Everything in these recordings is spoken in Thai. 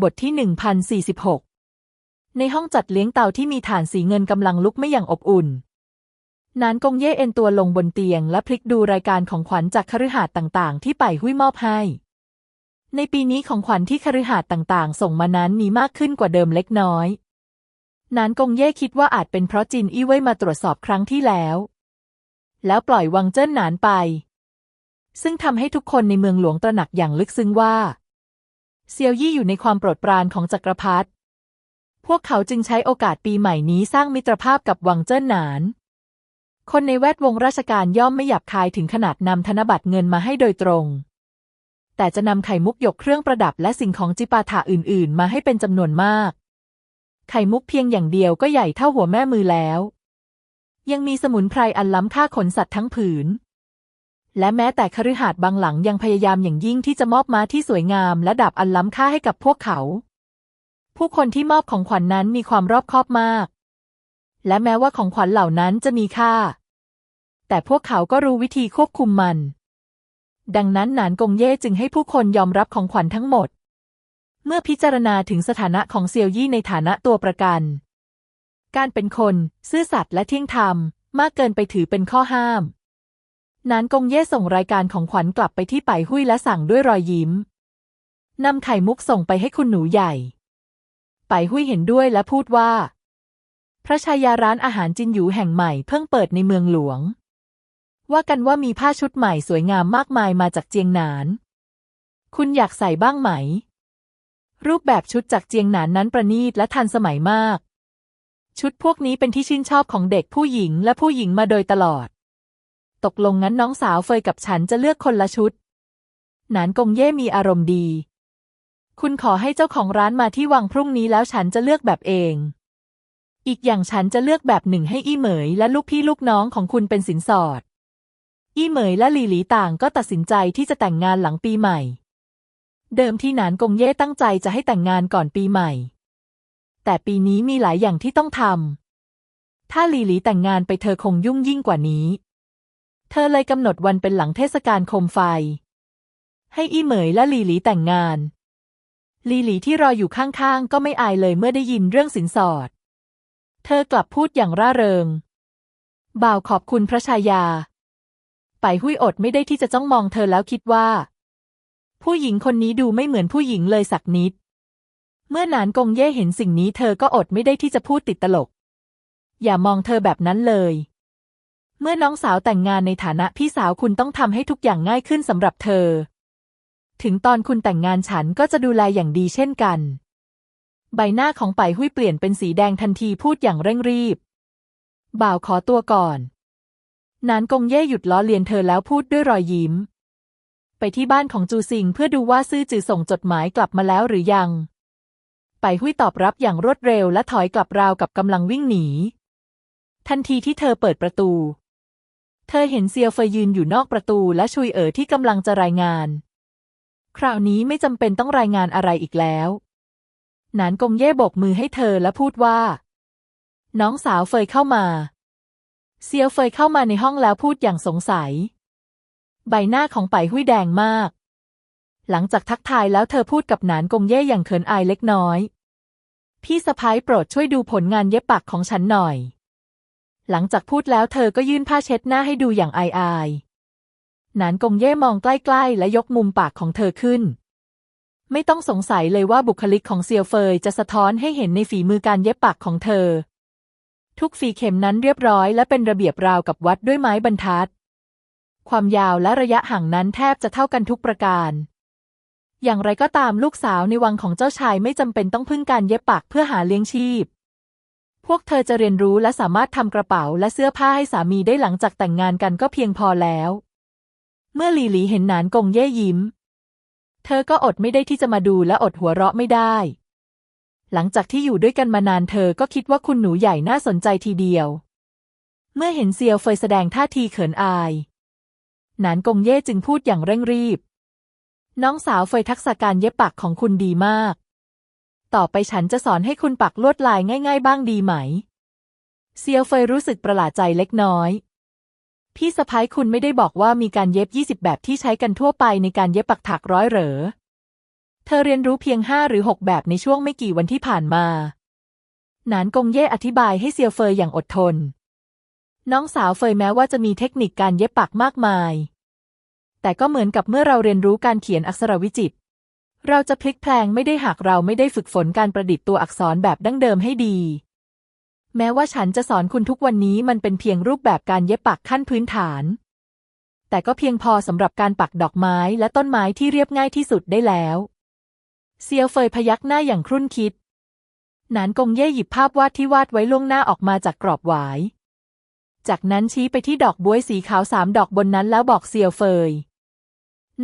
บทที่ 1046 ในห้องจัดเลี้ยงเตาที่มีฐานสีเงินกำลังลุกไม่อย่างอบอุ่น นานกงเย่เอ็นตัวลงบนเตียง และพลิกดูรายการของขวัญจากคฤหาสน์ต่างๆ ที่ไปหุ้ยมอบให้ ในปีนี้ของขวัญที่คฤหาสน์ต่างๆ ส่งมานั้นมีมากขึ้นกว่าเดิมเล็กน้อย นานกงเย่คิดว่าอาจเป็นเพราะจินอี้เว่ยมาตรวจสอบครั้งที่แล้ว แล้วปล่อยวังเจิ้นหนานไป ซึ่งทำให้ทุกคนในเมืองหลวงตระหนักอย่างลึกซึ้งว่า เซียวยี่อยู่ในความโปรดปรานของจักรพรรดิพวกเขาจึงใช้โอกาสปีใหม่นี้สร้างมิตรภาพกับวังเจิ้นหนาน คนในแวดวงราชการย่อมไม่หยับคายถึงขนาดนำธนบัตรเงินมาให้โดยตรง แต่จะนำไข่มุกหยกเครื่องประดับและสิ่งของจิปาถะอื่น ๆ มาให้เป็นจำนวนมาก ไข่มุกเพียงอย่างเดียวก็ใหญ่เท่าหัวแม่มือแล้ว ยังมีสมุนไพรอันล้ำค่าขนสัตว์ทั้งผืน และแม้แต่คฤหาสน์บางหลังยังพยายามอย่างยิ่งที่จะมอบม้าที่สวยงาม และดาบอันล้ำค่าให้กับพวกเขา ผู้คนที่มอบของขวัญนนั้นมีความรอบคอบมาก และแม้ว่าของขวัญเหล่านั้นจะมีค่า แต่พวกเขาก็รู้วิธีควบคุมมัน ดังนั้นหนานกงเย่จึงให้ผู้คนยอมรับของขวัญทั้งหมด เมื่อพิจารณาถึงสถานะของเซียวยี่ในฐานะตัวประกัน การเป็นคน ซื่อสัตย์และเที่ยงธรรม มากเกินไปถือเป็นข้อห้าม นานกงเย่ส่งรายการของขวัญกลับไปที่ไปหุ้ยและสั่งด้วยรอยยิ้มนำไข่มุกส่งไปให้คุณหนูใหญ่ ไปหุ้ยเห็นด้วยและพูดว่า พระชายาร้านอาหารจินหยูแห่งใหม่เพิ่งเปิดในเมืองหลวง ว่ากันว่ามีผ้าชุดใหม่สวยงามมากมายมาจากเจียงหนาน คุณอยากใส่บ้างไหม รูปแบบชุดจากเจียงหนานนั้นประณีตและทันสมัยมาก ชุดพวกนี้เป็นที่ชื่นชอบของเด็กผู้หญิงและผู้หญิงมาโดยตลอด ตกลงงั้นน้องสาวเฟยกับฉันจะเลือกคนละชุด หนานกงเย่มีอารมณ์ดี คุณขอให้เจ้าของร้านมาที่วังพรุ่งนี้แล้วฉันจะเลือกแบบเอง อีกอย่างฉันจะเลือกแบบหนึ่งให้อี้เหมยและลูกพี่ลูกน้องของคุณเป็นสินสอด อี้เหมยและหลีหลีต่างก็ตัดสินใจที่จะแต่งงานหลังปีใหม่ เดิมที่หนานกงเย่ตั้งใจจะให้แต่งงานก่อนปีใหม่ แต่ปีนี้มีหลายอย่างที่ต้องทำถ้าหลีหลีแต่งงานไปเธอคงยุ่งยิ่งกว่านี้ เธอเลยกำหนดวันเป็นหลังเทศกาลโคมไฟ ให้อี้เหมยและลีหลีแต่งงานลีหลีที่รออยู่ข้างๆ ก็ไม่อายเลยเมื่อได้ยินเรื่องสินสอด เธอกลับพูดอย่างร่าเริง บ่าวขอบคุณพระชายา ไปหุยอดไม่ได้ที่จะจ้องมองเธอแล้วคิดว่า ผู้หญิงคนนี้ดูไม่เหมือนผู้หญิงเลยสักนิด เมื่อนานกงเย่เห็นสิ่งนี้เธอก็อดไม่ได้ที่จะพูดติดตลก อย่ามองเธอแบบนั้นเลย เมื่อน้องสาวแต่งงานในฐานะพี่สาวคุณต้องทำให้ทุกอย่างง่ายขึ้นสำหรับเธอ ถึงตอนคุณแต่งงานฉันก็จะดูแลอย่างดีเช่นกัน ใบหน้าของไปหุ้ยเปลี่ยนเป็นสีแดงทันทีพูดอย่างเร่งรีบ บ่าวขอตัวก่อน นานกงเย่หยุดล้อเลียนเธอแล้วพูดด้วยรอยยิ้ม ไปที่บ้านของจูซิงเพื่อดูว่าซื่อจือส่งจดหมายกลับมาแล้วหรือยัง ไปหุ้ยตอบรับอย่างรวดเร็วและถอยกลับราวกับกำลังวิ่งหนี ทันทีที่เธอเปิดประตู เธอเห็นเซียวเฟยยืนอยู่นอกประตูและชุยเอ๋อที่กำลังจะรายงาน คราวนี้ไม่จำเป็นต้องรายงานอะไรอีกแล้ว หนานกงเย่โบกมือให้เธอและพูดว่า น้องสาวเฟยเข้ามา เซียวเฟยเข้ามาในห้องแล้วพูดอย่างสงสัย ใบหน้าของไปหุ้ยแดงมาก หลังจากทักทายแล้วเธอพูดกับหนานกงเย่อย่างเขินอายเล็กน้อย พี่สะพ้ายโปรดช่วยดูผลงานเย็บปักของฉันหน่อย หลังจากพูดแล้วเธอก็ยื่นผ้าเช็ดหน้าให้ดูอย่างอายอายนานกงเย่มองใกล้ๆ และยกมุมปากของเธอขึ้น ไม่ต้องสงสัยเลยว่าบุคลิกของเซียวเฟยจะสะท้อนให้เห็นในฝีมือการเย็บปักของเธอ ทุกฝีเข็มนั้นเรียบร้อยและเป็นระเบียบราวกับวัดด้วยไม้บรรทัด ความยาวและระยะห่างนั้นแทบจะเท่ากันทุกประการ อย่างไรก็ตามลูกสาวในวังของเจ้าชายไม่จำเป็นต้องพึ่งการเย็บปักเพื่อหาเลี้ยงชีพ พวกเธอจะเรียนรู้และสามารถทำกระเป๋าและเสื้อผ้าให้สามีได้หลังจากแต่งงานกันก็เพียงพอแล้ว เมื่อหลีหลีเห็นหนานกงเย่ยิ้ม เธอก็อดไม่ได้ที่จะมาดูและอดหัวเราะไม่ได้ หลังจากที่อยู่ด้วยกันมานานเธอก็คิดว่าคุณหนูใหญ่น่าสนใจทีเดียว เมื่อเห็นเซียวเฟยแสดงท่าทีเขินอาย หนานกงเย่จึงพูดอย่างเร่งรีบ น้องสาวเฟยทักษะการเย็บปักของคุณดีมาก ต่อไปฉันจะสอนให้คุณปักลวดลายง่าย ๆ บ้างดีไหม เซียวเฟยรู้สึกประหลาดใจเล็กน้อย พี่สะพ้ายคุณไม่ได้บอกว่ามีการเย็บยี่สิบแบบที่ใช้กันทั่วไปในการเย็บปักถักร้อยเหรอ เธอเรียนรู้เพียงห้าหรือหกแบบในช่วงไม่กี่วันที่ผ่านมา นานกงเย่อธิบายให้เซียวเฟยอย่างอดทน น้องสาวเฟยแม้ว่าจะมีเทคนิคการเย็บปักมากมาย แต่ก็เหมือนกับเมื่อเราเรียนรู้การเขียนอักษรวิจิตร เราจะพลิกแพลงไม่ได้หากเราไม่ได้ฝึกฝนการประดิษฐ์ตัวอักษรแบบดั้งเดิมให้ดี แม้ว่าฉันจะสอนคุณทุกวันนี้มันเป็นเพียงรูปแบบการเย็บปักขั้นพื้นฐาน แต่ก็เพียงพอสำหรับการปักดอกไม้และต้นไม้ที่เรียบง่ายที่สุดได้แล้วเซียวเฟยพยักหน้าอย่างครุ่นคิด นานกงเย่หยิบภาพวาดที่วาดไว้ล่วงหน้าออกมาจากกรอบหวาย จากนั้นชี้ไปที่ดอกบ๊วยสีขาวสามดอกบนนั้นแล้วบอกเซียวเฟย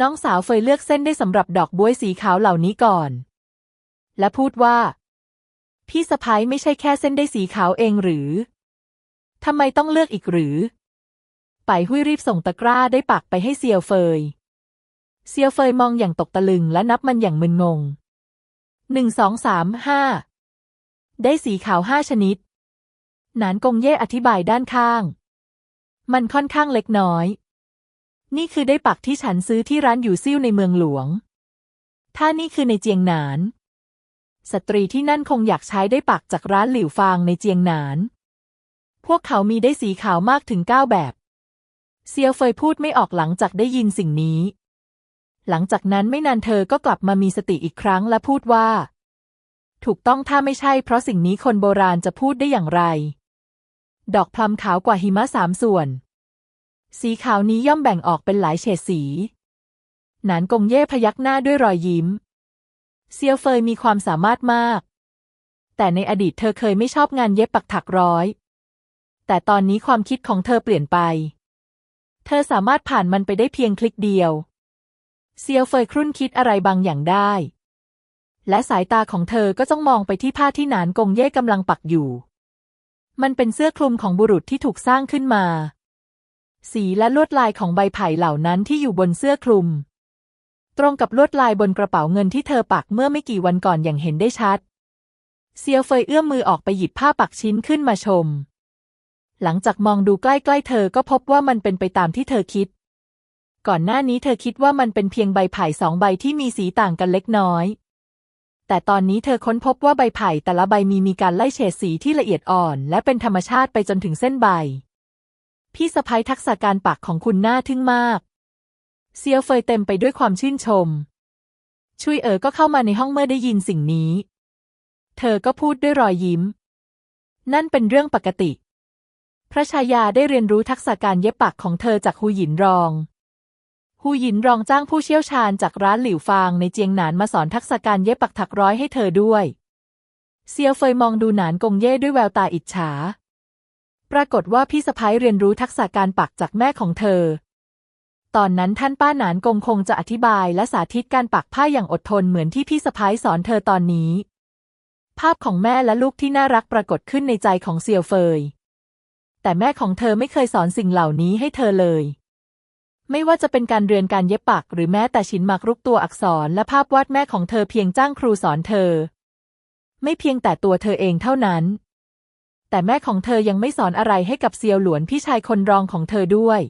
น้องสาวเฟยเลือกเส้นได้สำหรับดอกบ๊วยสีขาวเหล่านี้ก่อน และพูดว่า พี่สะพ้ายไม่ใช่แค่เส้นได้สีขาวเองหรือทำไมต้องเลือกอีกหรือ ไปหุยรีบส่งตะกร้าได้ปักไปให้เซียวเฟย เซียวเฟยมองอย่างตกตะลึงและนับมันอย่างมึนงงหนึ่งสองสามห้าได้สีขาวห้าชนิด นานกงเย่อธิบายด้านข้าง มันค่อนข้างเล็กน้อย นี่คือได้ปักที่ฉันซื้อที่ร้านอยู่ซิ่วในเมืองหลวง ถ้านี่คือในเจียงหนาน สตรีที่นั่นคงอยากใช้ได้ปักจากร้านหลิวฟางในเจียงหนาน พวกเขามีได้สีขาวมากถึงเก้าแบบ เซียวเฟยพูดไม่ออกหลังจากได้ยินสิ่งนี้ หลังจากนั้นไม่นานเธอก็กลับมามีสติอีกครั้งและพูดว่า ถูกต้องถ้าไม่ใช่เพราะสิ่งนี้คนโบราณจะพูดได้อย่างไร ดอกพลัมขาวกว่าหิมะสามส่วน สีขาวนี้ย่อมแบ่งออกเป็นหลายเฉดสี หนานกงเย่พยักหน้าด้วยรอยยิ้ม เซียวเฟยมีความสามารถมาก แต่ในอดีตเธอเคยไม่ชอบงานเย็บปักถักร้อย แต่ตอนนี้ความคิดของเธอเปลี่ยนไป เธอสามารถผ่านมันไปได้เพียงคลิกเดียว เซียวเฟยครุ่นคิดอะไรบางอย่างได้ และสายตาของเธอก็จ้องมองไปที่ผ้าที่หนานกงเย่กำลังปักอยู่ มันเป็นเสื้อคลุมของบุรุษที่ถูกสร้างขึ้นมา สีและลวดลายของใบไผ่เหล่านั้นที่อยู่บนเสื้อคลุม ตรงกับลวดลายบนกระเป๋าเงินที่เธอปักเมื่อไม่กี่วันก่อนอย่างเห็นได้ชัด เซียวเฟยเอื้อมมือออกไปหยิบผ้าปักชิ้นขึ้นมาชม หลังจากมองดูใกล้ๆเธอก็พบว่ามันเป็นไปตามที่เธอคิด ก่อนหน้านี้เธอคิดว่ามันเป็นเพียงใบไผ่สองใบที่มีสีต่างกันเล็กน้อย แต่ตอนนี้เธอค้นพบว่าใบไผ่แต่ละใบมีมีการไล่เฉดสีที่ละเอียดอ่อน และเป็นธรรมชาติไปจนถึงเส้นใบ พี่สะพ้ยทักษะการปักของคุณน่าทึ่งมาก เซียวเฟยเต็มไปด้วยความชื่นชม ชุยเอ๋อก็เข้ามาในห้องเมื่อได้ยินสิ่งนี้ เธอก็พูดด้วยรอยยิ้ม นั่นเป็นเรื่องปกติ พระชายาได้เรียนรู้ทักษะการเย็บปักของเธอจากฮูหยินรองฮูหยินรองจ้างผู้เชี่ยวชาญจากร้านหลิวฟางในเจียงหนานมาสอนทักษะการเย็บปักถักร้อยให้เธอด้วย เซียวเฟยมองดูหนานกงเย่ด้วยแววตาอิจฉา ปรากฏว่าพี่สะพ้ยเรียนรู้ทักษะการปักจากแม่ของเธอ ตอนนั้นท่านป้าหนานกงคงจะอธิบายและสาธิตการปักผ้าอย่างอดทนเหมือนที่พี่สะพ้ยสอนเธอตอนนี้ ภาพของแม่และลูกที่น่ารักปรากฏขึ้นในใจของเซียวเฟย แต่แม่ของเธอไม่เคยสอนสิ่งเหล่านี้ให้เธอเลย ไม่ว่าจะเป็นการเรียนการเย็บปัก หรือแม้แต่ชิ้นหมากรุกตัวอักษรและภาพวาดแม่ของเธอเพียงจ้างครูสอนเธอ ไม่เพียงแต่ตัวเธอเองเท่านั้น แต่แม่ของเธอยังไม่สอนอะไรให้กับเซียวหลวนพี่ชายคนรองของเธอด้วย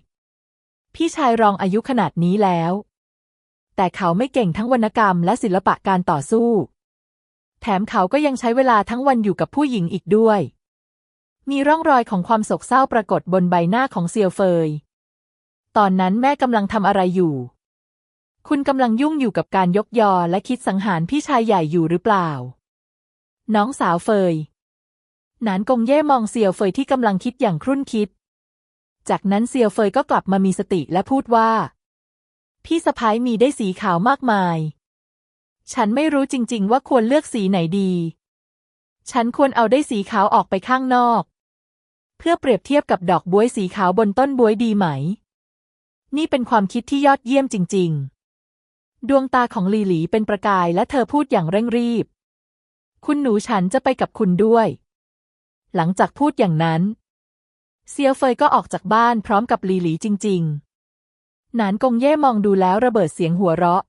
พี่ชายรองอายุขนาดนี้แล้ว แต่เขาไม่เก่งทั้งวรรณกรรมและศิลปะการต่อสู้ แถมเขาก็ยังใช้เวลาทั้งวันอยู่กับผู้หญิงอีกด้วย มีร่องรอยของความโศกเศร้าปรากฏบนใบหน้าของเซียวเฟย ตอนนั้นแม่กำลังทำอะไรอยู่ คุณกำลังยุ่งอยู่กับการยกยอและคิดสังหารพี่ชายใหญ่อยู่หรือเปล่า น้องสาวเฟย นานกงเย่มองเซียวเฟยที่กำลังคิดอย่างครุ่นคิด จากนั้นเซียวเฟยก็กลับมามีสติและพูดว่า พี่สะพ้ายมีได้สีขาวมากมาย ฉันไม่รู้จริง ๆ ว่าควรเลือกสีไหนดี ฉันควรเอาได้สีขาวออกไปข้างนอก เพื่อเปรียบเทียบกับดอกบวยสีขาวบนต้นบวยดีไหม นี่เป็นความคิดที่ยอดเยี่ยมจริง ๆ ดวงตาของลีหลีเป็นประกายและเธอพูดอย่างเร่งรีบ คุณหนูฉันจะไปกับคุณด้วย หลังจากพูดอย่างนั้น เซียวเฟยก็ออกจากบ้านพร้อมกับลีหลีจริง ๆ หนานกงเย่มองดูแล้วระเบิดเสียงหัวเราะ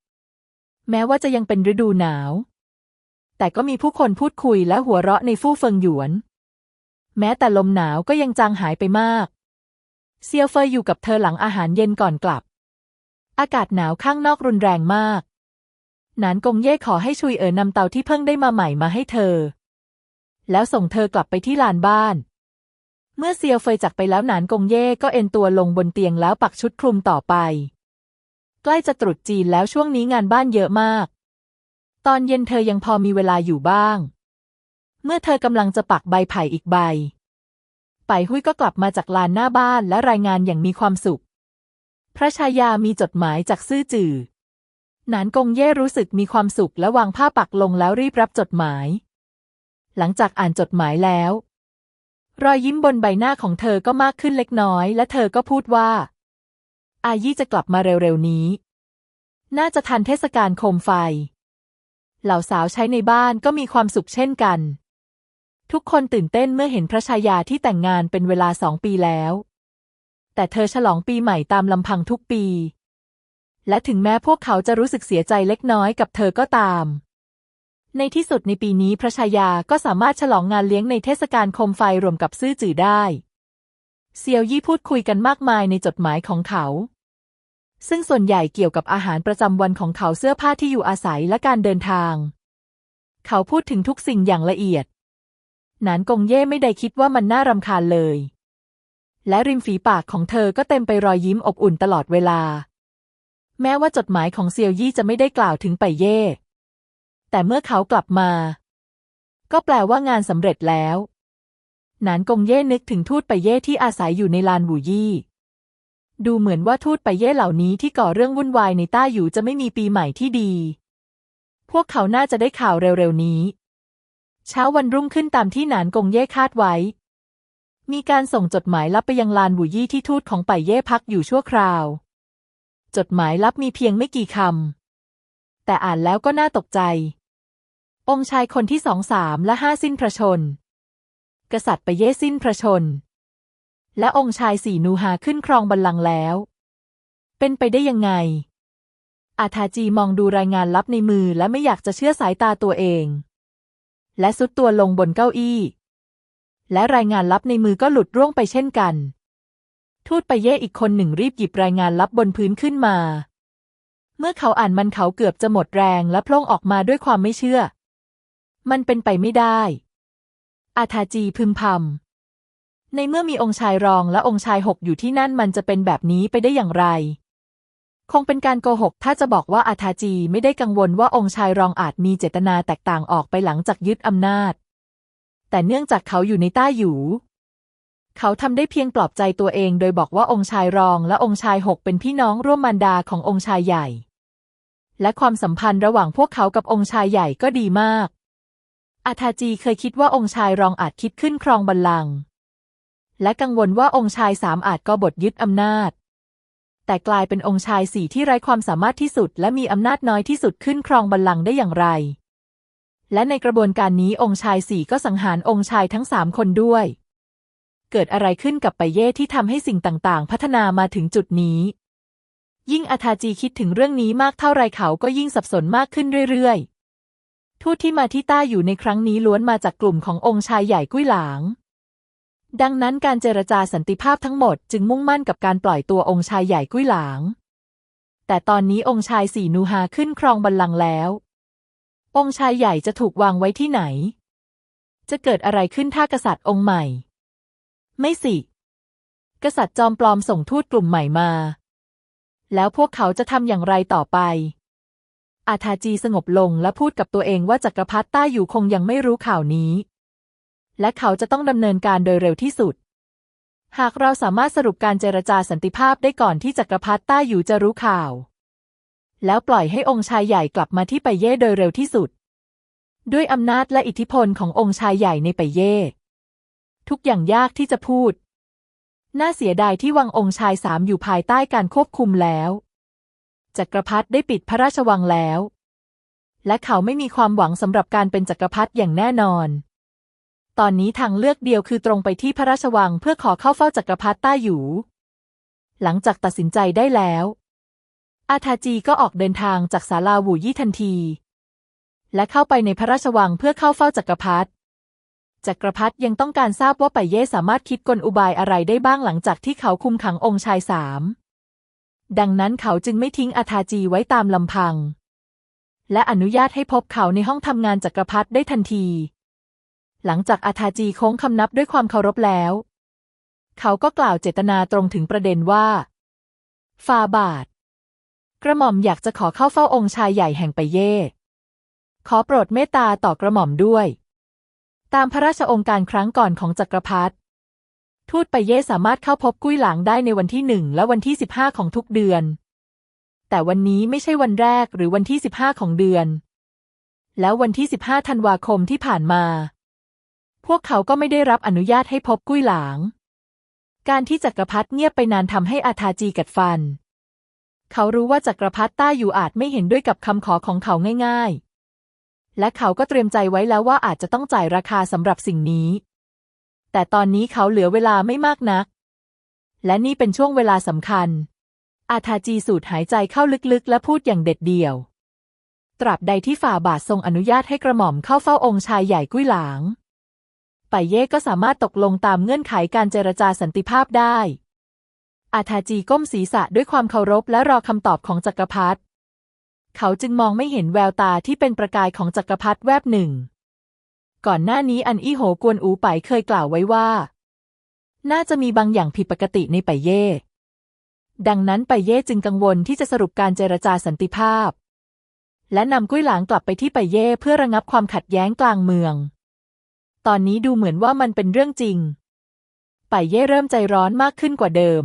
แม้ว่าจะยังเป็นฤดูหนาว แต่ก็มีผู้คนพูดคุยและหัวเราะในฟู่เฟิงหยวน แม้แต่ลมหนาวก็ยังจางหายไปมาก เซียวเฟยอยู่กับเธอหลังอาหารเย็นก่อนกลับ อากาศหนาวข้างนอกรุนแรงมาก หนานกงเย่ขอให้ชุยเอ๋อนำเตาที่เพิ่งได้มาใหม่มาให้เธอ แล้วส่งเธอกลับไปที่ลานบ้าน เมื่อเซียวเฟยจากไปแล้วหนานกงเย่ก็เอนตัวลงบนเตียงแล้วปักชุดคลุมต่อไป ใกล้จะตรุษจีนแล้วช่วงนี้งานบ้านเยอะมาก ตอนเย็นเธอยังพอมีเวลาอยู่บ้าง เมื่อเธอกำลังจะปักใบไผ่อีกใบไปหุ้ยก็กลับมาจากลานหน้าบ้านและรายงานอย่างมีความสุข พระชายามีจดหมายจากซื่อจื่อ หนานกงเย่รู้สึกมีความสุขและวางผ้าปักลงแล้วรีบรับจดหมาย หลังจากอ่านจดหมายแล้ว รอยยิ้มบนใบหน้าของเธอก็มากขึ้นเล็กน้อย และเธอก็พูดว่า อายี่จะกลับมาเร็วๆนี้ น่าจะทันเทศกาลโคมไฟ เหล่าสาวใช้ในบ้านก็มีความสุขเช่นกัน ทุกคนตื่นเต้นเมื่อเห็นพระชายาที่แต่งงานเป็นเวลาสองปีแล้ว แต่เธอฉลองปีใหม่ตามลำพังทุกปีและถึงแม้พวกเขาจะรู้สึกเสียใจเล็กน้อยกับเธอก็ตาม ในที่สุดในปีนี้พระชายาก็สามารถฉลองงานเลี้ยงในเทศกาลโคมไฟรวมกับซื่อจื่อได้ เซียวยี่พูดคุยกันมากมายในจดหมายของเขา ซึ่งส่วนใหญ่เกี่ยวกับอาหารประจำวันของเขาเสื้อผ้าที่อยู่อาศัยและการเดินทาง เขาพูดถึงทุกสิ่งอย่างละเอียด หนานกงเย่ไม่ได้คิดว่ามันน่ารำคาญเลย และริมฝีปากของเธอก็เต็มไปรอยยิ้มอบอุ่นตลอดเวลา แม้ว่าจดหมายของเซียวยี่จะไม่ได้กล่าวถึงไปเย่ แต่เมื่อเขากลับมา ก็แปลว่างานสำเร็จแล้วหนานกงเย่นึกถึงทูตไปเย่ที่อาศัยอยู่ในลานหูยี่ ดูเหมือนว่าทูตไปเย่เหล่านี้ที่ก่อเรื่องวุ่นวายในต้าอยู่จะไม่มีปีใหม่ที่ดี พวกเขาน่าจะได้ข่าวเร็วๆนี้ เช้าวันรุ่งขึ้นตามที่หนานกงเย่คาดไว้ มีการส่งจดหมายลับไปยังลานหูยี่ที่ทูตของไปเย่พักอยู่ชั่วคราว จดหมายลับมีเพียงไม่กี่คำแต่อ่านแล้วก็น่าตกใจ องค์ชายคนที่สองสามและห้าสิ้นพระชน กษัตริย์ไปเย่สิ้นพระชน และองค์ชายสี่นูฮาขึ้นครองบัลลังก์แล้ว เป็นไปได้ยังไง อาทาจีมองดูรายงานลับในมือและไม่อยากจะเชื่อสายตาตัวเอง และสุดตัวลงบนเก้าอี้ และรายงานลับในมือก็หลุดร่วงไปเช่นกัน ทูตไปเย่อีกคนหนึ่งรีบหยิบรายงานลับบนพื้นขึ้นมา เมื่อเขาอ่านมันเขาเกือบจะหมดแรงและพล่งออกมาด้วยความไม่เชื่อ มันเป็นไปไม่ได้ อาทาจีพึมพำ ในเมื่อมีองค์ชายรองและองค์ชายหกอยู่ที่นั่นมันจะเป็นแบบนี้ไปได้อย่างไร คงเป็นการโกหก ถ้าจะบอกว่าอาทาจีไม่ได้กังวลว่าองค์ชายรองอาจมีเจตนาแตกต่างออกไปหลังจากยึดอำนาจ แต่เนื่องจากเขาอยู่ในต้าหยูเขาทำได้เพียงปลอบใจตัวเองโดยบอกว่าองค์ชายรองและองค์ชายหกเป็นพี่น้องร่วมมารดาขององค์ชายใหญ่ และความสัมพันธ์ระหว่างพวกเขากับองค์ชายใหญ่ก็ดีมาก อาทาจีเคยคิดว่าองค์ชายรองอาจคิดขึ้นครองบัลลังก์และกังวลว่าองค์ชายสามอาจก็บทยึดอำนาจ แต่กลายเป็นองค์ชายสี่ที่ไร้ความสามารถที่สุด และมีอำนาจน้อยที่สุดขึ้นครองบัลลังก์ได้อย่างไร และในกระบวนการนี้องค์ชายสี่ก็สังหารองค์ชายทั้งสามคนด้วย เกิดอะไรขึ้นกับไปเย่ที่ทำให้สิ่งต่างๆ พัฒนามาถึงจุดนี้ ยิ่งอาทาจีคิดถึงเรื่องนี้มากเท่าไรเขาก็ยิ่งสับสนมากขึ้นเรื่อยๆ ทูตที่มาที่ต้าอยู่ในครั้งนี้ล้วนมาจากกลุ่มขององค์ชายใหญ่กุ้ยหลาง ดังนั้นการเจรจาสันติภาพทั้งหมดจึงมุ่งมั่นกับการปล่อยตัวองค์ชายใหญ่กุ้ยหลาง แต่ตอนนี้องค์ชายสี่นูฮาขึ้นครองบัลลังก์แล้ว องค์ชายใหญ่จะถูกวางไว้ที่ไหน จะเกิดอะไรขึ้นถ้ากษัตริย์องค์ใหม่ ไม่สิ กษัตริย์จอมปลอมส่งทูตกลุ่มใหม่มา แล้วพวกเขาจะทำอย่างไรต่อไป อาทาจีสงบลงและพูดกับตัวเองว่าจักรพรรดิต้าอยู่คงยังไม่รู้ข่าวนี้ และเขาจะต้องดำเนินการโดยเร็วที่สุด หากเราสามารถสรุปการเจรจาสันติภาพได้ก่อนที่จักรพรรดิต้าอยู่จะรู้ข่าว แล้วปล่อยให้องค์ชายใหญ่กลับมาที่ไปเย่โดยเร็วที่สุด ด้วยอำนาจและอิทธิพลขององค์ชายใหญ่ในไปเย่ทุกอย่างยากที่จะพูด น่าเสียดายที่วังองค์ชายสามอยู่ภายใต้การควบคุมแล้ว จักรพรรดิได้ปิดพระราชวังแล้ว และเขาไม่มีความหวังสำหรับการเป็นจักรพรรดิอย่างแน่นอน ตอนนี้ทางเลือกเดียวคือตรงไปที่พระราชวังเพื่อขอเข้าเฝ้าจักรพรรดิต้าหยู หลังจากตัดสินใจได้แล้ว อาทาจีก็ออกเดินทางจากศาลาหูยี่ทันที และเข้าไปในพระราชวังเพื่อเข้าเฝ้าจักรพรรดิจักรพรรดิยังต้องการทราบว่าไปเย่สามารถคิดกลอุบายอะไรได้บ้างหลังจากที่เขาคุมขังองค์ชายสาม ดังนั้นเขาจึงไม่ทิ้งอาทาจีไว้ตามลำพัง และอนุญาตให้พบเขาในห้องทำงานจักรพรรดิได้ทันที หลังจากอาทาจีโค้งคำนับด้วยความเคารพแล้ว เขาก็กล่าวเจตนาตรงถึงประเด็นว่าฟาบาท กระหม่อมอยากจะขอเข้าเฝ้าองค์ชายใหญ่แห่งไปเย่ ขอโปรดเมตตาต่อกระหม่อมด้วย ตามพระราชองค์การครั้งก่อนของจักรพรรดิ ทูตไปเย่สามารถเข้าพบกุ้ยหลางได้ในวันที่หนึ่งและวันที่สิบห้าของทุกเดือน แต่วันนี้ไม่ใช่วันแรกหรือวันที่สิบห้าของเดือน แล้ววันที่สิบห้าธันวาคมที่ผ่านมา พวกเขาก็ไม่ได้รับอนุญาตให้พบกุ้ยหลาง การที่จักรพรรดิเงียบไปนานทำให้อาทาจีกัดฟัน เขารู้ว่าจักรพรรดิต้าอยู่อาจไม่เห็นด้วยกับคำขอของเขาง่าย ๆ และเขาก็เตรียมใจไว้แล้วว่าอาจจะต้องจ่ายราคาสำหรับสิ่งนี้ แต่ตอนนี้เขาเหลือเวลาไม่มากนัก และนี่เป็นช่วงเวลาสำคัญ อาทาจีสูดหายใจเข้าลึกๆ และพูดอย่างเด็ดเดี่ยว ตราบใดที่ฝ่าบาททรงอนุญาตให้กระหม่อมเข้าเฝ้าองค์ชายใหญ่กุ้ยหลางไปเย่ก็สามารถตกลงตามเงื่อนไขการเจรจาสันติภาพได้ อาทาจีก้มศีรษะด้วยความเคารพและรอคำตอบของจักรพรรดิ เขาจึงมองไม่เห็นแววตาที่เป็นประกายของจักรพรรดิแวบหนึ่ง ก่อนหน้านี้อันอี้โหกวนอูไปเคยกล่าวไว้ว่า น่าจะมีบางอย่างผิดปกติในไปเย่ ดังนั้นไปเย่จึงกังวลที่จะสรุปการเจรจาสันติภาพ และนำกุ้ยหลางกลับไปที่ไปเย่เพื่อระงับความขัดแย้งกลางเมือง ตอนนี้ดูเหมือนว่ามันเป็นเรื่องจริง ไปเย่เริ่มใจร้อนมากขึ้นกว่าเดิม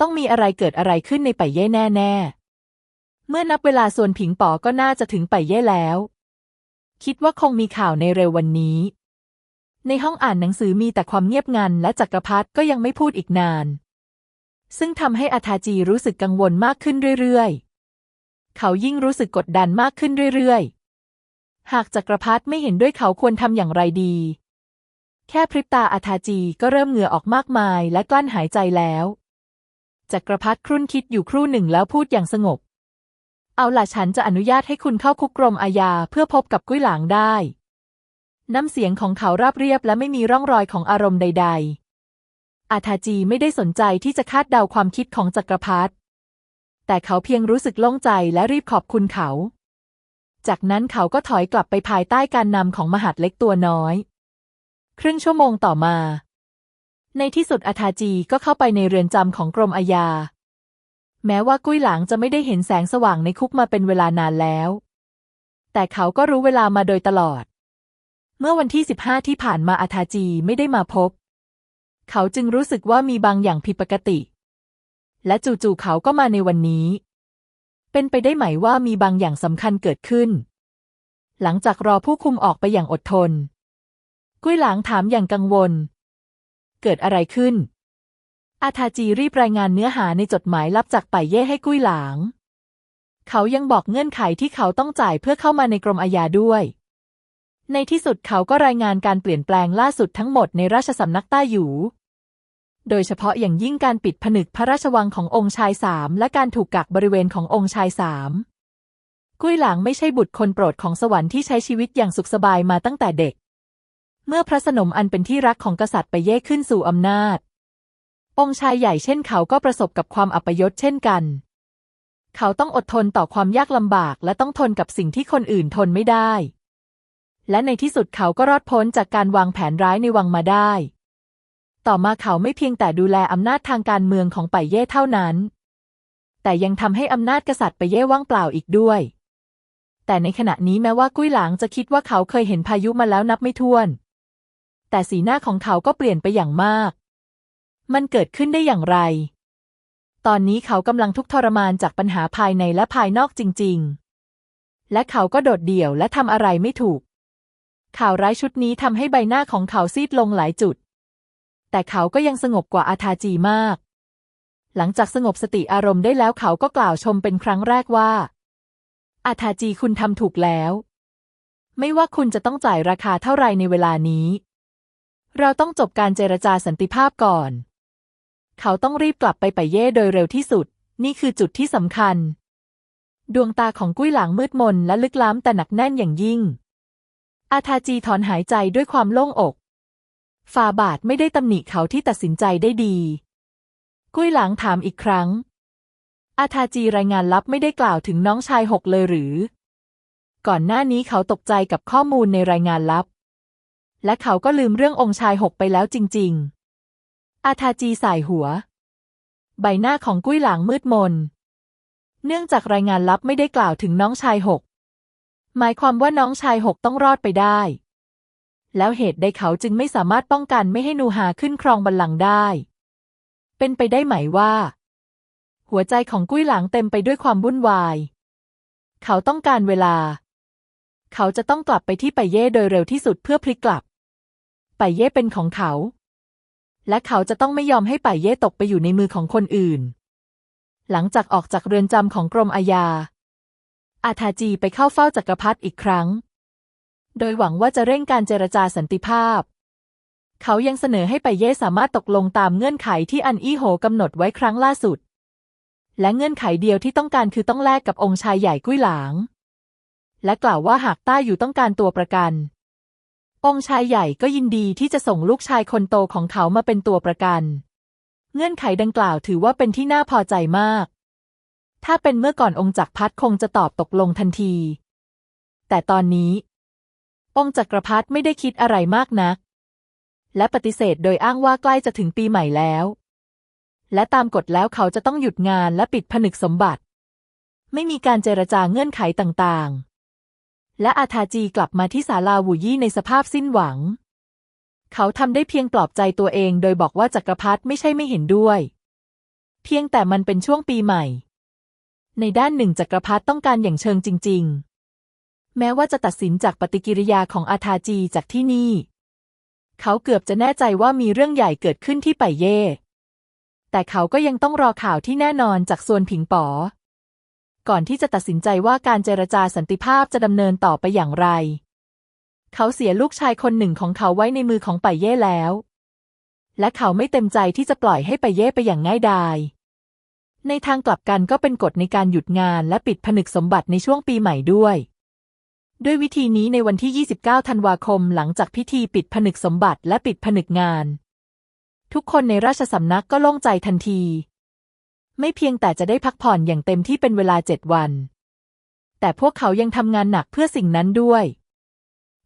ต้องมีอะไรเกิดอะไรขึ้นในไปเย่แน่ ๆ เมื่อนับเวลาส่วนผิงป๋อก็น่าจะถึงไปเย่แล้ว คิดว่าคงมีข่าวในเร็ววันนี้ ในห้องอ่านหนังสือมีแต่ความเงียบงันและจักรพรรดิก็ยังไม่พูดอีกนาน ซึ่งทำให้อาทาจีรู้สึกกังวลมากขึ้นเรื่อยๆ เขายิ่งรู้สึกกดดันมากขึ้นเรื่อยๆ หากจักรพรรดิไม่เห็นด้วยเขาควรทำอย่างไรดี แค่พริบตาอาทาจีก็เริ่มเหงื่อออกมากมายและกลั้นหายใจแล้ว จักรพรรดิครุ่นคิดอยู่ครู่หนึ่งแล้วพูดอย่างสงบ เอาล่ะฉันจะอนุญาตให้คุณเข้าคุกกรมอาญาเพื่อพบกับกุ้ยหลางได้ น้ำเสียงของเขาราบเรียบและไม่มีร่องรอยของอารมณ์ใด ๆ อาทาจีไม่ได้สนใจที่จะคาดเดาความคิดของจักรพรรดิ แต่เขาเพียงรู้สึกโล่งใจและรีบขอบคุณเขา จากนั้นเขาก็ถอยกลับไปภายใต้การนำของมหาดเล็กตัวน้อย ครึ่งชั่วโมงต่อมา ในที่สุดอาทาจีก็เข้าไปในเรือนจำของกรมอาญา แม้ว่ากุ้ยหลางจะไม่ได้เห็นแสงสว่างในคุกมาเป็นเวลานานแล้ว แต่เขาก็รู้เวลามาโดยตลอด เมื่อวันที่ 15 ที่ผ่านมาอาทาจีไม่ได้มาพบ เขาจึงรู้สึกว่ามีบางอย่างผิดปกติ และจู่ๆเขาก็มาในวันนี้ เป็นไปได้ไหมว่ามีบางอย่างสำคัญเกิดขึ้น หลังจากรอผู้คุมออกไปอย่างอดทน กุ้ยหลางถามอย่างกังวล เกิดอะไรขึ้น อาทาจีรีบรายงานเนื้อหาในจดหมายลับจากไปเย่ให้กุ้ยหลาง เขายังบอกเงื่อนไขที่เขาต้องจ่ายเพื่อเข้ามาในกรมอาญาด้วย ในที่สุดเขาก็รายงานการเปลี่ยนแปลงล่าสุดทั้งหมดในราชสำนักต้าหยู โดยเฉพาะอย่างยิ่งการปิดผนึกพระราชวังขององค์ชายสามและการถูกกักบริเวณขององค์ชายสามกุ้ยหลางไม่ใช่บุตรคนโปรดของสวรรค์ที่ใช้ชีวิตอย่างสุขสบายมาตั้งแต่เด็ก เมื่อพระสนมอันเป็นที่รักของกษัตริย์ไปเย่ขึ้นสู่อำนาจ องค์ชายใหญ่เช่นเขาก็ประสบกับความอัปยศเช่นกัน เขาต้องอดทนต่อความยากลำบากและต้องทนกับสิ่งที่คนอื่นทนไม่ได้ และในที่สุดเขาก็รอดพ้นจากการวางแผนร้ายในวังมาได้ ต่อมาเขาไม่เพียงแต่ดูแลอำนาจทางการเมืองของไปเย่เท่านั้น แต่ยังทำให้อำนาจกษัตริย์ไปเย่ว่างเปล่าอีกด้วย แต่ในขณะนี้แม้ว่ากุ้ยหลางจะคิดว่าเขาเคยเห็นพายุมาแล้วนับไม่ถ้วน แต่สีหน้าของเขาก็เปลี่ยนไปอย่างมาก มันเกิดขึ้นได้อย่างไร ตอนนี้เขากำลังทุกข์ทรมานจากปัญหาภายในและภายนอกจริง ๆ และเขาก็โดดเดี่ยวและทำอะไรไม่ถูก ข่าวร้ายชุดนี้ทำให้ใบหน้าของเขาซีดลงหลายจุด แต่เขาก็ยังสงบกว่าอาทาจีมาก หลังจากสงบสติอารมณ์ได้แล้วเขาก็กล่าวชมเป็นครั้งแรกว่า อาทาจีคุณทำถูกแล้ว ไม่ว่าคุณจะต้องจ่ายราคาเท่าไรในเวลานี้ เราต้องจบการเจรจาสันติภาพก่อน เขาต้องรีบกลับไปไปเย่โดยเร็วที่สุด นี่คือจุดที่สำคัญ ดวงตาของกุ้ยหลางมืดมนและลึกล้ำแต่หนักแน่นอย่างยิ่ง อาทาจีถอนหายใจด้วยความโล่งอกฟาบาทไม่ได้ตำหนิเขาที่ตัดสินใจได้ดี กุ้ยหลางถามอีกครั้ง อาทาจีรายงานลับไม่ได้กล่าวถึงน้องชายหกเลยหรือ ก่อนหน้านี้เขาตกใจกับข้อมูลในรายงานลับ และเขาก็ลืมเรื่ององค์ชายหกไปแล้วจริง ๆ อาทาจีสายหัว ใบหน้าของกุ้ยหลางมืดมน เนื่องจากรายงานลับไม่ได้กล่าวถึงน้องชายหก หมายความว่าน้องชายหกต้องรอดไปได้ แล้วเหตุใดเขาจึงไม่สามารถป้องกันไม่ให้นูฮาขึ้นครองบัลลังก์ได้ เป็นไปได้ไหมว่า หัวใจของกุ้ยหลางเต็มไปด้วยความวุ่นวาย เขาต้องการเวลา เขาจะต้องกลับไปที่ไปเย่โดยเร็วที่สุดเพื่อพลิกกลับ ไปเย่เป็นของเขา และเขาจะต้องไม่ยอมให้ไปเย่ตกไปอยู่ในมือของคนอื่น หลังจากออกจากเรือนจำของกรมอาญา อาทาจีไปเข้าเฝ้าจักรพรรดิอีกครั้ง โดยหวังว่าจะเร่งการเจรจาสันติภาพ เขายังเสนอให้ไปเย่สามารถตกลงตามเงื่อนไขที่อันอี้โหกำหนดไว้ครั้งล่าสุด และเงื่อนไขเดียวที่ต้องการคือต้องแลกกับองค์ชายใหญ่กุ้ยหลาง และกล่าวว่าหากต้าอยู่ต้องการตัวประกัน องค์ชายใหญ่ก็ยินดีที่จะส่งลูกชายคนโตของเขามาเป็นตัวประกัน เงื่อนไขดังกล่าวถือว่าเป็นที่น่าพอใจมาก ถ้าเป็นเมื่อก่อนองค์จักรพรรดิคงจะตอบตกลงทันที แต่ตอนนี้ องค์จักรพรรดิไม่ได้คิดอะไรมากนัก และปฏิเสธโดยอ้างว่าใกล้จะถึงปีใหม่แล้ว และตามกฎแล้วเขาจะต้องหยุดงานและปิดผนึกสมบัติ ไม่มีการเจรจาเงื่อนไขต่างๆ และอาทาจีกลับมาที่ศาลาวูยี่ในสภาพสิ้นหวัง เขาทำได้เพียงปลอบใจตัวเองโดยบอกว่าจักรพรรดิไม่ใช่ไม่เห็นด้วย เพียงแต่มันเป็นช่วงปีใหม่ ในด้านหนึ่งจักรพรรดิต้องการอย่างเชิงจริง ๆ แม้ว่าจะตัดสินจากปฏิกิริยาของอาทาจีจากที่นี่ เขาเกือบจะแน่ใจว่ามีเรื่องใหญ่เกิดขึ้นที่ไปเย่แต่เขาก็ยังต้องรอข่าวที่แน่นอนจากส่วนผิงป๋อ ก่อนที่จะตัดสินใจว่าการเจรจาสันติภาพจะดำเนินต่อไปอย่างไร เขาเสียลูกชายคนหนึ่งของเขาไว้ในมือของไปเย่แล้ว และเขาไม่เต็มใจที่จะปล่อยให้ไปเย่ไปอย่างง่ายดายในทางกลับกันก็เป็นกฎในการหยุดงานและปิดผนึกสมบัติในช่วงปีใหม่ด้วย ด้วยวิธีนี้ในวันที่ 29 ธันวาคมหลังจากพิธีปิดผนึกสมบัติและปิดผนึกงาน ทุกคนในราชสำนักก็โล่งใจทันที ไม่เพียงแต่จะได้พักผ่อนอย่างเต็มที่เป็นเวลาเจ็ดวัน แต่พวกเขายังทำงานหนักเพื่อสิ่งนั้นด้วย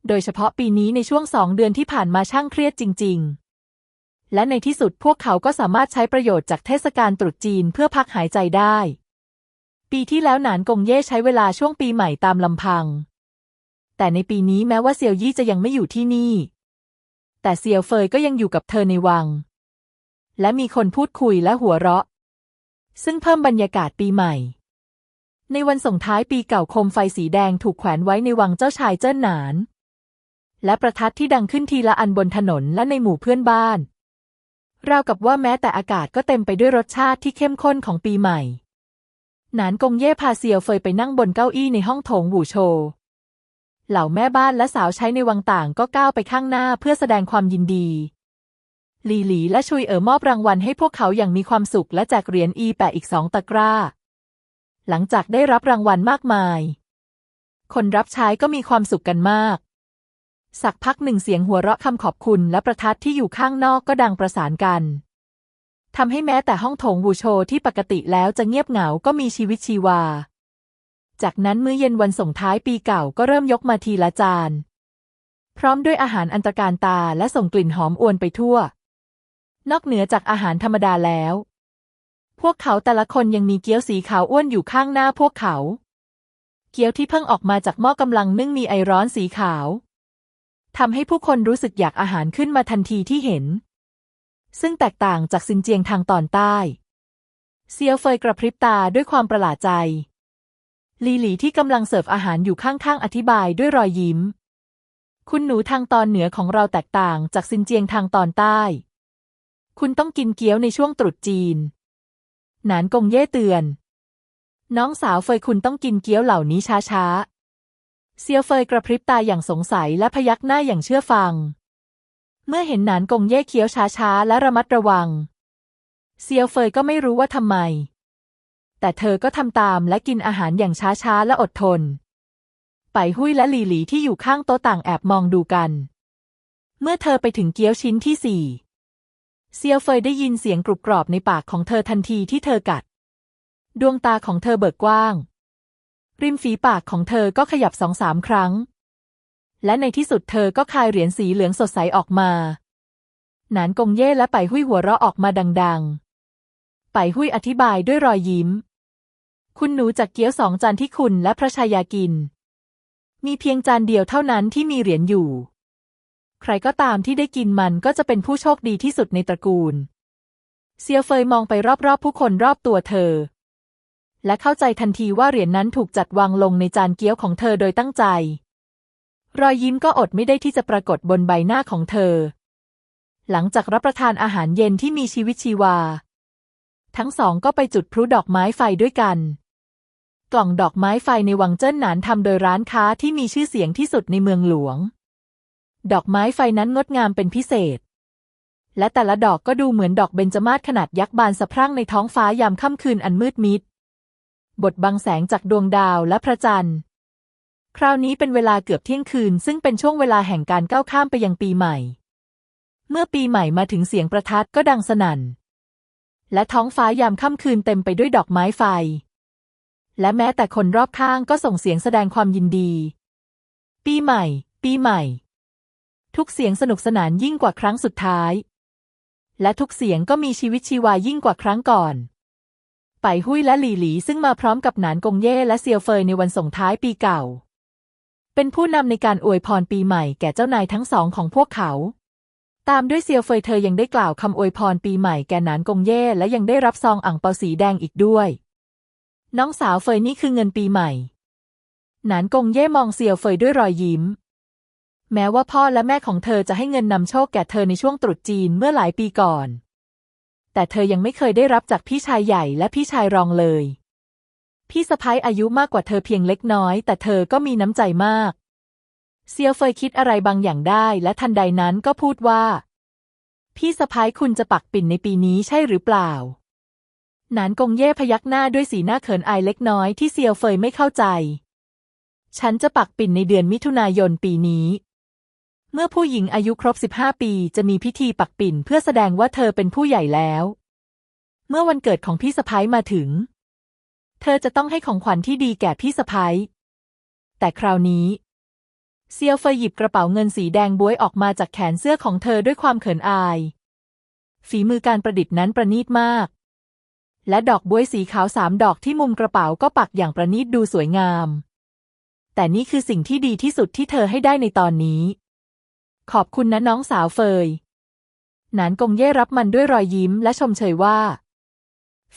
โดยเฉพาะปีนี้ในช่วงสองเดือนที่ผ่านมาช่างเครียดจริง ๆ และในที่สุดพวกเขาก็สามารถใช้ประโยชน์จากเทศกาลตรุษจีนเพื่อพักหายใจได้ ปีที่แล้วหนานกงเย่ใช้เวลาช่วงปีใหม่ตามลำพัง แต่ในปีนี้แม้ว่าเซียวยี่จะยังไม่อยู่ที่นี่ แต่เซียวเฟยก็ยังอยู่กับเธอในวังและมีคนพูดคุยและหัวเราะ ซึ่งเพิ่มบรรยากาศปีใหม่ ในวันส่งท้ายปีเก่าโคมไฟสีแดงถูกแขวนไว้ในวังเจ้าชายเจิ้นหนาน และประทัดที่ดังขึ้นทีละอันบนถนนและในหมู่เพื่อนบ้าน ราวกับว่าแม้แต่อากาศก็เต็มไปด้วยรสชาติที่เข้มข้นของปีใหม่ หนานกงเย่พาเซียวเฟยไปนั่งบนเก้าอี้ในห้องโถงหูโชเหล่าแม่บ้านและสาวใช้ในวังต่างก็ก้าวไปข้างหน้าเพื่อแสดงความยินดี หลีหลีและชุยเอ๋อมอบรางวัลให้พวกเขาอย่างมีความสุขและแจกเหรียญอีแปะอีกสองตะกร้า หลังจากได้รับรางวัลมากมาย คนรับใช้ก็มีความสุขกันมาก สักพักหนึ่งเสียงหัวเราะคำขอบคุณและประทัดที่อยู่ข้างนอกก็ดังประสานกันทำให้แม้แต่ห้องโถงบูโชที่ปกติแล้วจะเงียบเหงาก็มีชีวิตชีวา จากนั้นมื้อเย็นวันส่งท้ายปีเก่าก็เริ่มยกมาทีละจาน พร้อมด้วยอาหารอันตรการตาและส่งกลิ่นหอมอวนไปทั่ว นอกเหนือจากอาหารธรรมดาแล้ว พวกเขาแต่ละคนยังมีเกี๊ยวสีขาวอ้วนอยู่ข้างหน้าพวกเขา เกี๊ยวที่เพิ่งออกมาจากหม้อกำลังนึ่งมีไอร้อนสีขาวทำให้ผู้คนรู้สึกอยากอาหารขึ้นมาทันทีที่เห็น ซึ่งแตกต่างจากซินเจียงทางตอนใต้ เซียวเฟยกระพริบตาด้วยความประหลาดใจ ลีหลีที่กำลังเสิร์ฟอาหารอยู่ข้างๆ อธิบายด้วยรอยยิ้ม คุณหนูทางตอนเหนือของเราแตกต่างจากซินเจียงทางตอนใต้ คุณต้องกินเกี๊ยวในช่วงตรุษจีน หนานกงเย่เตือน น้องสาวเฟยคุณต้องกินเกี๊ยวเหล่านี้ช้าๆ เซียวเฟยกระพริบตาอย่างสงสัยและพยักหน้าอย่างเชื่อฟัง เมื่อเห็นหนานกงเย่เคี้ยวช้าๆ และระมัดระวัง เซียวเฟยก็ไม่รู้ว่าทำไม แต่เธอก็ทำตามและกินอาหารอย่างช้าๆ และอดทน ไปหุยและหลีหลีที่อยู่ข้างโต๊ะต่างแอบมองดูกัน เมื่อเธอไปถึงเกี๊ยวชิ้นที่สี่ เซียวเฟยได้ยินเสียงกรุบกรอบในปากของเธอทันทีที่เธอกัด ดวงตาของเธอเบิกกว้าง ริมฝีปากของเธอก็ขยับสองสามครั้ง และในที่สุดเธอก็คายเหรียญสีเหลืองสดใสออกมา หนานกงเย่และไปหุยหัวเราะออกมาดังๆ ไปหุยอธิบายด้วยรอยยิ้ม คุณหนูจากเกี๊ยวสองจานที่คุณและพระชายากิน มีเพียงจานเดียวเท่านั้นที่มีเหรียญอยู่ ใครก็ตามที่ได้กินมันก็จะเป็นผู้โชคดีที่สุดในตระกูล เซียวเฟยมองไปรอบๆ ผู้คนรอบตัวเธอ และเข้าใจทันทีว่าเหรียญนนั้นถูกจัดวางลงในจานเกี๊ยวของเธอโดยตั้งใจ รอยยิ้มก็อดไม่ได้ที่จะปรากฏบนใบหน้าของเธอ หลังจากรับประทานอาหารเย็นที่มีชีวิตชีวา ทั้งสองก็ไปจุดพลุดอกไม้ไฟด้วยกัน กล่องดอกไม้ไฟในวังเจิ้นหนานทำโดยร้านค้าที่มีชื่อเสียงที่สุดในเมืองหลวง ดอกไม้ไฟนั้นงดงามเป็นพิเศษ และแต่ละดอกก็ดูเหมือนดอกเบญจมาศขนาดยักษ์บานสะพรั่งในท้องฟ้ายามค่ำคืนอันมืดมิด บทบังแสงจากดวงดาวและพระจันทร์ คราวนี้เป็นเวลาเกือบเที่ยงคืน ซึ่งเป็นช่วงเวลาแห่งการก้าวข้ามไปยังปีใหม่ เมื่อปีใหม่มาถึงเสียงประทัดก็ดังสนั่น และท้องฟ้ายามค่ำคืนเต็มไปด้วยดอกไม้ไฟ และแม้แต่คนรอบข้างก็ส่งเสียงแสดงความยินดี ปีใหม่ ปีใหม่ ทุกเสียงสนุกสนานยิ่งกว่าครั้งสุดท้าย และทุกเสียงก็มีชีวิตชีวายิ่งกว่าครั้งก่อน ไปหุยและหลี่หลีซึ่งมาพร้อมกับหนานกงเย่และเซียวเฟยในวันส่งท้ายปีเก่า เป็นผู้นำในการอวยพรปีใหม่แก่เจ้านายทั้งสองของพวกเขา ตามด้วยเซียวเฟยเธอยังได้กล่าวคำอวยพรปีใหม่แก่หนานกงเย่และยังได้รับซองอ่างเปาสีแดงอีกด้วย น้องสาวเฟยนี่คือเงินปีใหม่หนานกงเย่มองเซียวเฟยด้วยรอยยิ้ม แม้ว่าพ่อและแม่ของเธอจะให้เงินนำโชคแก่เธอในช่วงตรุษจีนเมื่อหลายปีก่อน แต่เธอยังไม่เคยได้รับจากพี่ชายใหญ่และพี่ชายรองเลย พี่สะพ้ยอายุมากกว่าเธอเพียงเล็กน้อย แต่เธอก็มีน้ำใจมาก เซียวเฟยคิดอะไรบางอย่างได้ และทันใดนั้นก็พูดว่า พี่สะพ้ยคุณจะปักปิ่นในปีนี้ใช่หรือเปล่า หนานกงเย่พยักหน้าด้วยสีหน้าเขินอายเล็กน้อยที่เซียวเฟยไม่เข้าใจ ฉันจะปักปิ่นในเดือนมิถุนายนปีนี้ เมื่อผู้หญิงอายุครบ 15 ปีจะมีพิธีปักปิ่นเพื่อแสดงว่าเธอเป็นผู้ใหญ่แล้ว เมื่อวันเกิดของพี่สะพ้ายมาถึง เธอจะต้องให้ของขวัญที่ดีแก่พี่สะพ้ายแต่คราวนี้ เซียวเฟยหยิบกระเป๋าเงินสีแดงบวยออกมาจากแขนเสื้อของเธอด้วยความเขินอาย ฝีมือการประดิษฐ์นั้นประณีตมาก และดอกบวยสีขาวสามดอกที่มุมกระเป๋าก็ปักอย่างประณีตดูสวยงาม แต่นี่คือสิ่งที่ดีที่สุดที่เธอให้ได้ในตอนนี้ ขอบคุณนะน้องสาวเฟย หนานกงเย่รับมันด้วยรอยยิ้มและชมเชยว่า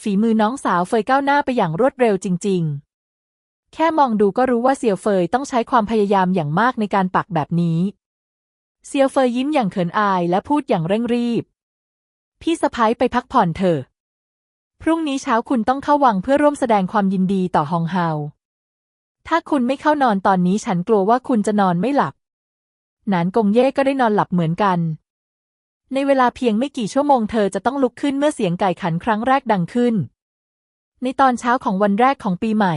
ฝีมือน้องสาวเฟยก้าวหน้าไปอย่างรวดเร็วจริง ๆ แค่มองดูก็รู้ว่าเซียวเฟยต้องใช้ความพยายามอย่างมากในการปักแบบนี้ เซียวเฟยยิ้มอย่างเขินอายและพูดอย่างเร่งรีบ พี่สะพ้ยไปพักผ่อนเถอะ พรุ่งนี้เช้าคุณต้องเข้าวังเพื่อร่วมแสดงความยินดีต่อฮองเฮาถ้าคุณไม่เข้านอนตอนนี้ฉันกลัวว่าคุณจะนอนไม่หลับ หนานกงเย่ก็ได้นอนหลับเหมือนกัน ในเวลาเพียงไม่กี่ชั่วโมงเธอจะต้องลุกขึ้นเมื่อเสียงไก่ขันครั้งแรกดังขึ้น ในตอนเช้าของวันแรกของปีใหม่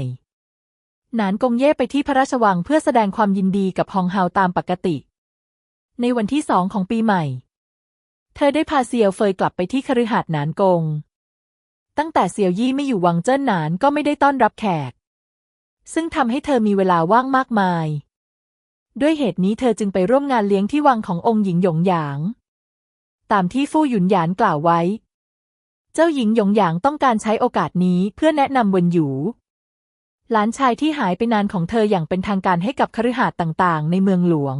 หนานกงเย่ไปที่พระราชวังเพื่อแสดงความยินดีกับฮองเฮาตามปกติ ในวันที่สองของปีใหม่ เธอได้พาเซียวเฟยกลับไปที่คฤหาสน์หนานกง ตั้งแต่เซียวยี่ไม่อยู่วังเจิ้นหนานก็ไม่ได้ต้อนรับแขก ซึ่งทำให้เธอมีเวลาว่างมากมาย ด้วยเหตุนี้เธอจึงไปร่วมงานเลี้ยงที่วังขององค์หญิงหยงหยาง ตามที่ฟู่หยุนหยานกล่าวไว้ เจ้าหญิงหยงหยางต้องการใช้โอกาสนี้เพื่อแนะนำเวินหยูหลานชายที่หายไปนานของเธออย่างเป็นทางการให้กับคฤหาสน์ต่างๆ ในเมืองหลวง